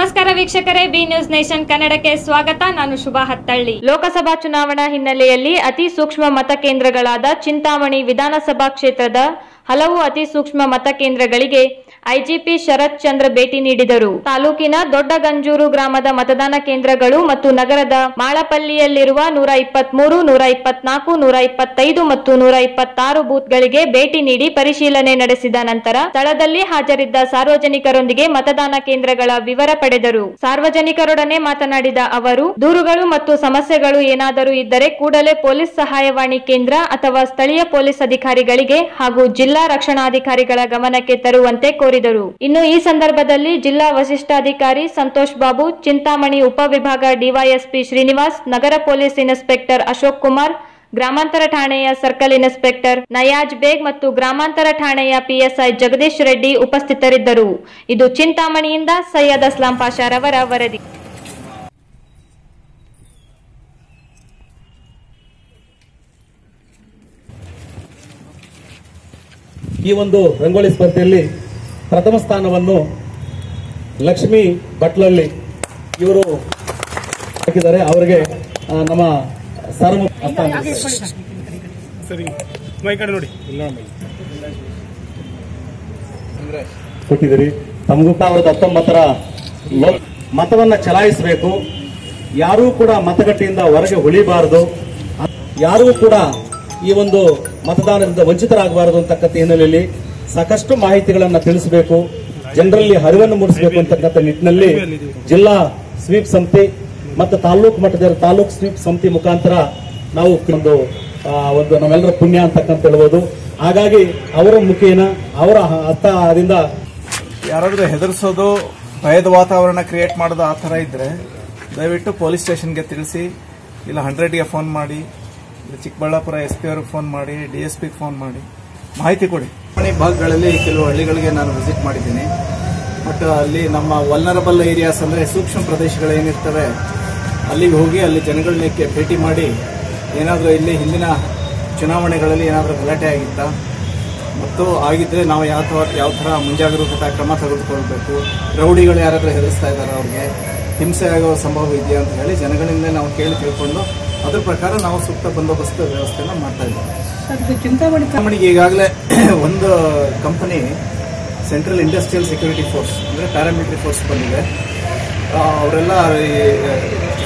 ನಮಸ್ಕಾರ ವೀಕ್ಷಕರೇ B news nation ಕನ್ನಡಕ್ಕೆ ಸ್ವಾಗತ. ನಾನು ಶುಭಾ ಹತ್ತಳ್ಳಿ. ಲೋಕಸಭಾ ಚುನಾವಣಾ ಹಿನ್ನೆಲೆಯಲ್ಲಿ ಅತಿ ಸೂಕ್ಷ್ಮ ಮತಕೇಂದ್ರಗಳಾದ ಚಿಂತಾಮಣಿ ವಿಧಾನಸಭಾ ಕ್ಷೇತ್ರದ ಹಲವು ಅತಿ ಸೂಕ್ಷ್ಮ ಮತಕೇಂದ್ರಗಳಿಗೆ ಐಜಿಪಿ ಶರತ್ ಚಂದ್ರ ಭೇಟಿ ನೀಡಿದರು. ತಾಲೂಕಿನ ದೊಡ್ಡಗಂಜೂರು ಗ್ರಾಮದ ಮತದಾನ ಕೇಂದ್ರಗಳು ಮತ್ತು ನಗರದ ಮಾಳಪಲ್ಲಿಯಲ್ಲಿರುವ ನೂರ ಇಪ್ಪತ್ಮೂರು, ನೂರ ಇಪ್ಪತ್ನಾಲ್ಕು, ನೂರ ಇಪ್ಪತ್ತೈದು ಮತ್ತು ನೂರ ಇಪ್ಪತ್ತಾರು ಬೂತ್ಗಳಿಗೆ ಭೇಟಿ ನೀಡಿ ಪರಿಶೀಲನೆ ನಡೆಸಿದ ನಂತರ ಸ್ಥಳದಲ್ಲಿ ಹಾಜರಿದ್ದ ಸಾರ್ವಜನಿಕರೊಂದಿಗೆ ಮತದಾನ ಕೇಂದ್ರಗಳ ವಿವರ ಪಡೆದರು. ಸಾರ್ವಜನಿಕರೊಡನೆ ಮಾತನಾಡಿದ ಅವರು, ದೂರುಗಳು ಮತ್ತು ಸಮಸ್ಯೆಗಳು ಏನಾದರೂ ಇದ್ದರೆ ಕೂಡಲೇ ಪೊಲೀಸ್ ಸಹಾಯವಾಣಿ ಕೇಂದ್ರ ಅಥವಾ ಸ್ಥಳೀಯ ಪೊಲೀಸ್ ಅಧಿಕಾರಿಗಳಿಗೆ ಹಾಗೂ ಜಿಲ್ಲಾ ರಕ್ಷಣಾಧಿಕಾರಿಗಳ ಗಮನಕ್ಕೆ ತರುವಂತೆ ಕೋರಿದರು ಇನ್ನು ಈ ಸಂದರ್ಭದಲ್ಲಿ ಜಿಲ್ಲಾ ವರಿಷ್ಠಾಧಿಕಾರಿ ಸಂತೋಷ್ ಬಾಬು, ಚಿಂತಾಮಣಿ ಉಪವಿಭಾಗ ಡಿವೈಎಸ್ಪಿ ಶ್ರೀನಿವಾಸ್, ನಗರ ಪೊಲೀಸ್ ಇನ್ಸ್ಪೆಕ್ಟರ್ ಅಶೋಕ್ ಕುಮಾರ್, ಗ್ರಾಮಾಂತರ ಠಾಣೆಯ ಸರ್ಕಲ್ ಇನ್ಸ್ಪೆಕ್ಟರ್ ನಯಾಜ್ ಬೇಗ್ ಮತ್ತು ಗ್ರಾಮಾಂತರ ಠಾಣೆಯ ಪಿಎಸ್ಐ ಜಗದೀಶ್ ರೆಡ್ಡಿ ಉಪಸ್ಥಿತರಿದ್ದರು. ಇದು ಚಿಂತಾಮಣಿಯಿಂದ ಸೈಯದ್ ಅಸ್ಲಾಂ ಪಾಷಾರವರ ವರದಿ. ಈ ಒಂದು ರಂಗೋಲಿ ಸ್ಪರ್ಧೆಯಲ್ಲಿ ಪ್ರಥಮ ಸ್ಥಾನವನ್ನು ಲಕ್ಷ್ಮಿ ಭಟ್ಲಳ್ಳಿ ಇವರು ಹಾಕಿದ್ದಾರೆ. ಅವರಿಗೆ ನಮ್ಮ ಸಾರ್ವ ಕೊಟ್ಟಿದ್ದೀರಿ. ತಮಗೂ ಸಾವಿರದ ಹತ್ತೊಂಬತ್ತರ ಮತವನ್ನ ಚಲಾಯಿಸಬೇಕು. ಯಾರೂ ಕೂಡ ಮತಗಟ್ಟೆಯಿಂದ ಹೊರಗೆ ಉಳಿಬಾರದು. ಯಾರಿಗೂ ಕೂಡ ಈ ಒಂದು ಮತದಾನದಿಂದ ವಂಚಿತರಾಗಬಾರದು ಅಂತಕ್ಕಂಥ ಹಿನ್ನೆಲೆಯಲ್ಲಿ ಸಾಕಷ್ಟು ಮಾಹಿತಿಗಳನ್ನ ತಿಳಿಸಬೇಕು, ಜನರಲ್ಲಿ ಅರಿವನ್ನು ಮೂಡಿಸಬೇಕು ಅಂತಕ್ಕಂಥ ನಿಟ್ಟಿನಲ್ಲಿ ಜಿಲ್ಲಾ ಸ್ವೀಪ್ ಸಮಿತಿ ಮತ್ತು ತಾಲೂಕು ಮಟ್ಟದ ತಾಲೂಕು ಸ್ವೀಪ್ ಸಮಿತಿ ಮುಖಾಂತರ ನಾವು ಒಂದು ಒಂದು ನಾವೆಲ್ಲರ ಪುಣ್ಯ ಅಂತಕ್ಕಂತ ಹೇಳ್ಬೋದು. ಹಾಗಾಗಿ ಅವರ ಮುಖೇನ, ಅವರ ಹಸ್ತದಿಂದ ಯಾರಾದರೂ ಹೆದರಿಸೋದು, ಭಯದ ವಾತಾವರಣ ಕ್ರಿಯೇಟ್ ಮಾಡೋದು ಆ ಥರ ಇದ್ದರೆ ದಯವಿಟ್ಟು ಪೊಲೀಸ್ ಸ್ಟೇಷನ್ಗೆ ತಿಳಿಸಿ, ಇಲ್ಲ ಹಂಡ್ರೆಡ್ಗೆ ಫೋನ್ ಮಾಡಿ ಚಿಕ್ಕಬಳ್ಳಾಪುರ ಎಸ್ ಪಿ ಅವ್ರಿಗೆ ಫೋನ್ ಮಾಡಿ ಡಿ ಎಸ್ ಪಿಗೆ ಫೋನ್ ಮಾಡಿ, ಮಾಹಿತಿ ಕೊಡಿ. ಮನೆ ಭಾಗಗಳಲ್ಲಿ ಕೆಲವು ಹಳ್ಳಿಗಳಿಗೆ ನಾನು ವಿಸಿಟ್ ಮಾಡಿದ್ದೀನಿ. ಬಟ್ ಅಲ್ಲಿ ನಮ್ಮ ವಲ್ನರಬಲ್ ಏರಿಯಾಸ್ ಅಂದರೆ ಸೂಕ್ಷ್ಮ ಪ್ರದೇಶಗಳೇನಿರ್ತವೆ ಅಲ್ಲಿಗೆ ಹೋಗಿ ಅಲ್ಲಿ ಜನಗಳನ್ನಕ್ಕೆ ಭೇಟಿ ಮಾಡಿ, ಏನಾದರೂ ಇಲ್ಲಿ ಹಿಂದಿನ ಚುನಾವಣೆಗಳಲ್ಲಿ ಏನಾದರೂ ಗಲಾಟೆ ಆಗಿತ್ತಾ? ಮತ್ತು ಆಗಿದ್ದರೆ ನಾವು ಯಾವ ಥರ ಯಾವ ಥರ ಮುಂಜಾಗ್ರತಾ ಕ್ರಮ ತೆಗೆದುಕೊಳ್ಬೇಕು? ರೌಡಿಗಳು ಯಾರಾದರೂ ಹೆದರಿಸ್ತಾ ಇದ್ದಾರೆ ಅವ್ರಿಗೆ? ಹಿಂಸೆ ಆಗೋ ಸಂಭವ ಇದೆಯಾ ಅಂತ ಹೇಳಿ ಜನಗಳಿಂದ ನಾವು ಕೇಳಿ ತಿಳ್ಕೊಂಡು ಅದ್ರ ಪ್ರಕಾರ ನಾವು ಸೂಕ್ತ ಬಂದೋಬಸ್ತ್ ವ್ಯವಸ್ಥೆನ ಮಾಡ್ತಾ ಇದ್ದೀವಿ. ಚಿಂತಾಮಣಿಗೆ ಈಗಾಗಲೇ ಒಂದು company central industrial security force ಅಂದರೆ ಪ್ಯಾರಾಮಿಲಿಟರಿ ಫೋರ್ಸ್ ಬಂದಿದೆ. ಅವರೆಲ್ಲ ಈ,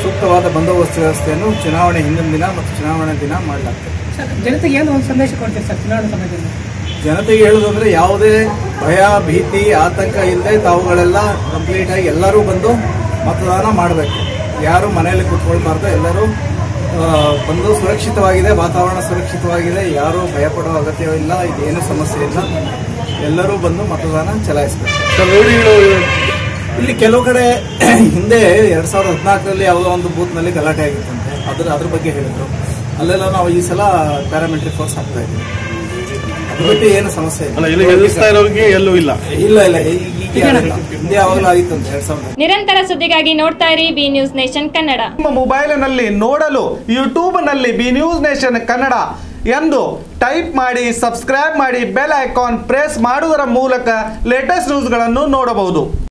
ಸೂಕ್ತವಾದ ಬಂದೋಬಸ್ತ್ ವ್ಯವಸ್ಥೆಯನ್ನು ಚುನಾವಣೆ ಹಿಂದಿನ ದಿನ ಮತ್ತು ಚುನಾವಣೆ ದಿನ ಮಾಡಲಾಗ್ತದೆ. ಜನತೆಗೆ ಏನು ಒಂದು ಸಂದೇಶ ಕೊಡ್ತೀವಿ ಸರ್ ಚುನಾವಣೆ ಸಮಯದಲ್ಲಿ? ಜನತೆಗೆ ಹೇಳೋದಂದ್ರೆ ಯಾವುದೇ ಭಯ ಭೀತಿ ಆತಂಕ ಇಲ್ಲದೆ ತಾವುಗಳೆಲ್ಲ ಕಂಪ್ಲೀಟ್ ಆಗಿ ಎಲ್ಲರೂ ಬಂದು ಮತದಾನ ಮಾಡಬೇಕು. ಯಾರು ಮನೆಯಲ್ಲಿ ಕೂತ್ಕೊಳ್ಬಾರ್ದು ಎಲ್ಲರೂ ಬಂದು ಸುರಕ್ಷಿತವಾಗಿದೆ ವಾತಾವರಣ ಸುರಕ್ಷಿತವಾಗಿದೆ ಯಾರೂ ಭಯಪಡೋ ಅಗತ್ಯವಿಲ್ಲ ಇದೇನು ಸಮಸ್ಯೆ ಇಲ್ಲ. ಎಲ್ಲರೂ ಬಂದು ಮತದಾನ ಚಲಾಯಿಸಬೇಕು. ಇಲ್ಲಿ ಕೆಲವು ಕಡೆ ಹಿಂದೆ ಎರಡ್ ಸಾವಿರದ ಹದಿನಾಲ್ಕರಲ್ಲಿ ಯಾವುದೋ ಒಂದು ಬೂತ್ನಲ್ಲಿ ಗಲಾಟೆ ಆಗಿತ್ತಂತೆ. ಅದ್ರ ಅದ್ರ ಬಗ್ಗೆ ಹೇಳಿದ್ರು. ಅಲ್ಲೆಲ್ಲ ನಾವು ಈ ಸಲ ಪ್ಯಾರಾಮಿಲಿಟ್ರಿ ಫೋರ್ಸ್ ಹಾಕ್ತಾ ಇದ್ದೀವಿ. ಏನು ಸಮಸ್ಯೆ ಎಲ್ಲೂ ಇಲ್ಲ. ಇಲ್ಲ ಇಲ್ಲ. ನಿರಂತರ ಸುದ್ದಿಗಾಗಿ ನೋಡ್ತಾ ಇರಿ ಬಿ ನ್ಯೂಸ್ ನೇಷನ್ ಕನ್ನಡ. ನಿಮ್ಮ ಮೊಬೈಲಿನಲ್ಲಿ ನೋಡಲು ಯೂಟ್ಯೂಬ್ನಲ್ಲಿ ಬಿ ನ್ಯೂಸ್ ನೇಷನ್ ಕನ್ನಡ ಎಂದು ಟೈಪ್ ಮಾಡಿ ಸಬ್ಸ್ಕ್ರೈಬ್ ಮಾಡಿ ಬೆಲ್ ಐಕಾನ್ ಪ್ರೆಸ್ ಮಾಡುವುದರ ಮೂಲಕ ಲೇಟೆಸ್ಟ್ ನ್ಯೂಸ್ಗಳನ್ನು ನೋಡಬಹುದು.